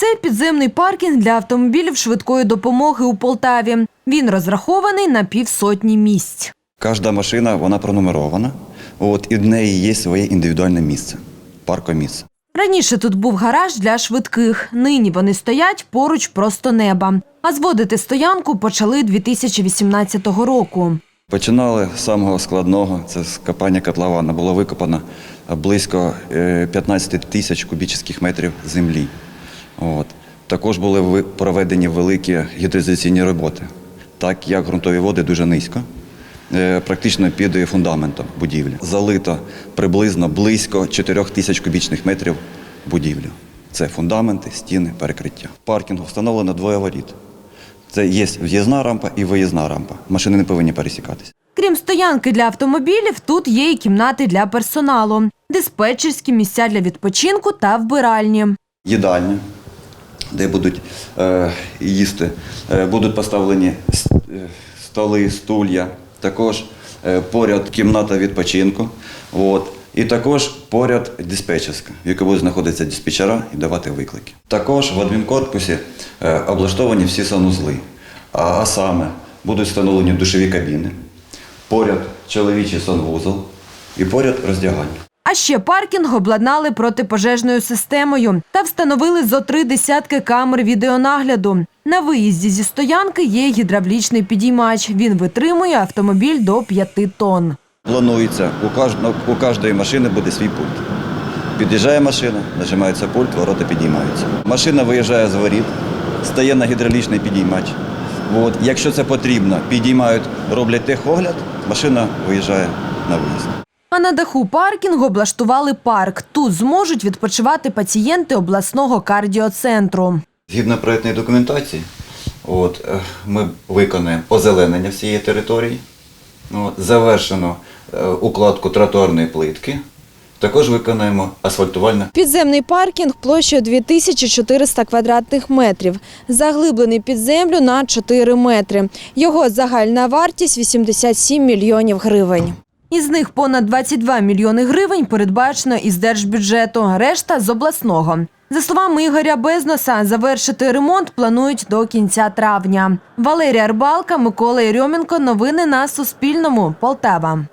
Це підземний паркінг для автомобілів швидкої допомоги у Полтаві. Він розрахований на півсотні місць. Кожна машина вона пронумерована. От, і в неї є своє індивідуальне місце, паркомісце. Раніше тут був гараж для швидких. Нині вони стоять поруч просто неба. А зводити стоянку почали 2018 року. Починали з самого складного, це з копання котлована. Було викопано близько е, 15 тисяч кубічних метрів землі. От. Також були проведені великі гідроізоляційні роботи, так як ґрунтові води дуже низько, е, практично під фундаментом будівлі. Залито приблизно близько 4 тисяч кубічних метрів будівлі. Це фундаменти, стіни, перекриття. Паркінгу встановлено двоє воріт. Це є в'їзна рампа і виїзна рампа. Машини не повинні пересікатися. Крім стоянки для автомобілів, тут є і кімнати для персоналу, диспетчерські місця для відпочинку та вбиральні. Їдальня, де будуть е, їсти, е, будуть поставлені е, столи, стулья, також поряд кімната відпочинку. От. І також поряд диспетчерська, в якій будуть знаходитися диспетчера і давати виклики. Також в адмінкорпусі облаштовані всі санузли, а, саме будуть встановлені душові кабіни, поряд чоловічий санвузол і поряд роздягальня. А ще паркінг обладнали протипожежною системою та встановили зо три десятки камер відеонагляду. На виїзді зі стоянки є гідравлічний підіймач. Він витримує автомобіль до 5 тонн. Планується, у, кожного, у кожної машини буде свій пульт. Під'їжджає машина, нажимається пульт, ворота підіймаються. Машина виїжджає з воріт, стає на гідравлічний підіймач. От, якщо це потрібно, підіймають, роблять техогляд, машина виїжджає на виїзд. А на даху паркінгу облаштували парк. Тут зможуть відпочивати пацієнти обласного кардіоцентру. Згідно проєктної документації, от, е, ми виконаємо озеленення всієї території, от, завершено е, укладку тротуарної плитки, також виконаємо асфальтувальне Підземний паркінг площею 2400 квадратних метрів, заглиблений під землю на 4 метри. Його загальна вартість 87 мільйонів гривень. Із них понад 22 мільйони гривень передбачено із держбюджету, решта з обласного. За словами Ігоря Безноса, завершити ремонт планують до кінця травня. Валерія Рбалка, Микола Єрьоменко. Новини на Суспільному. Полтава.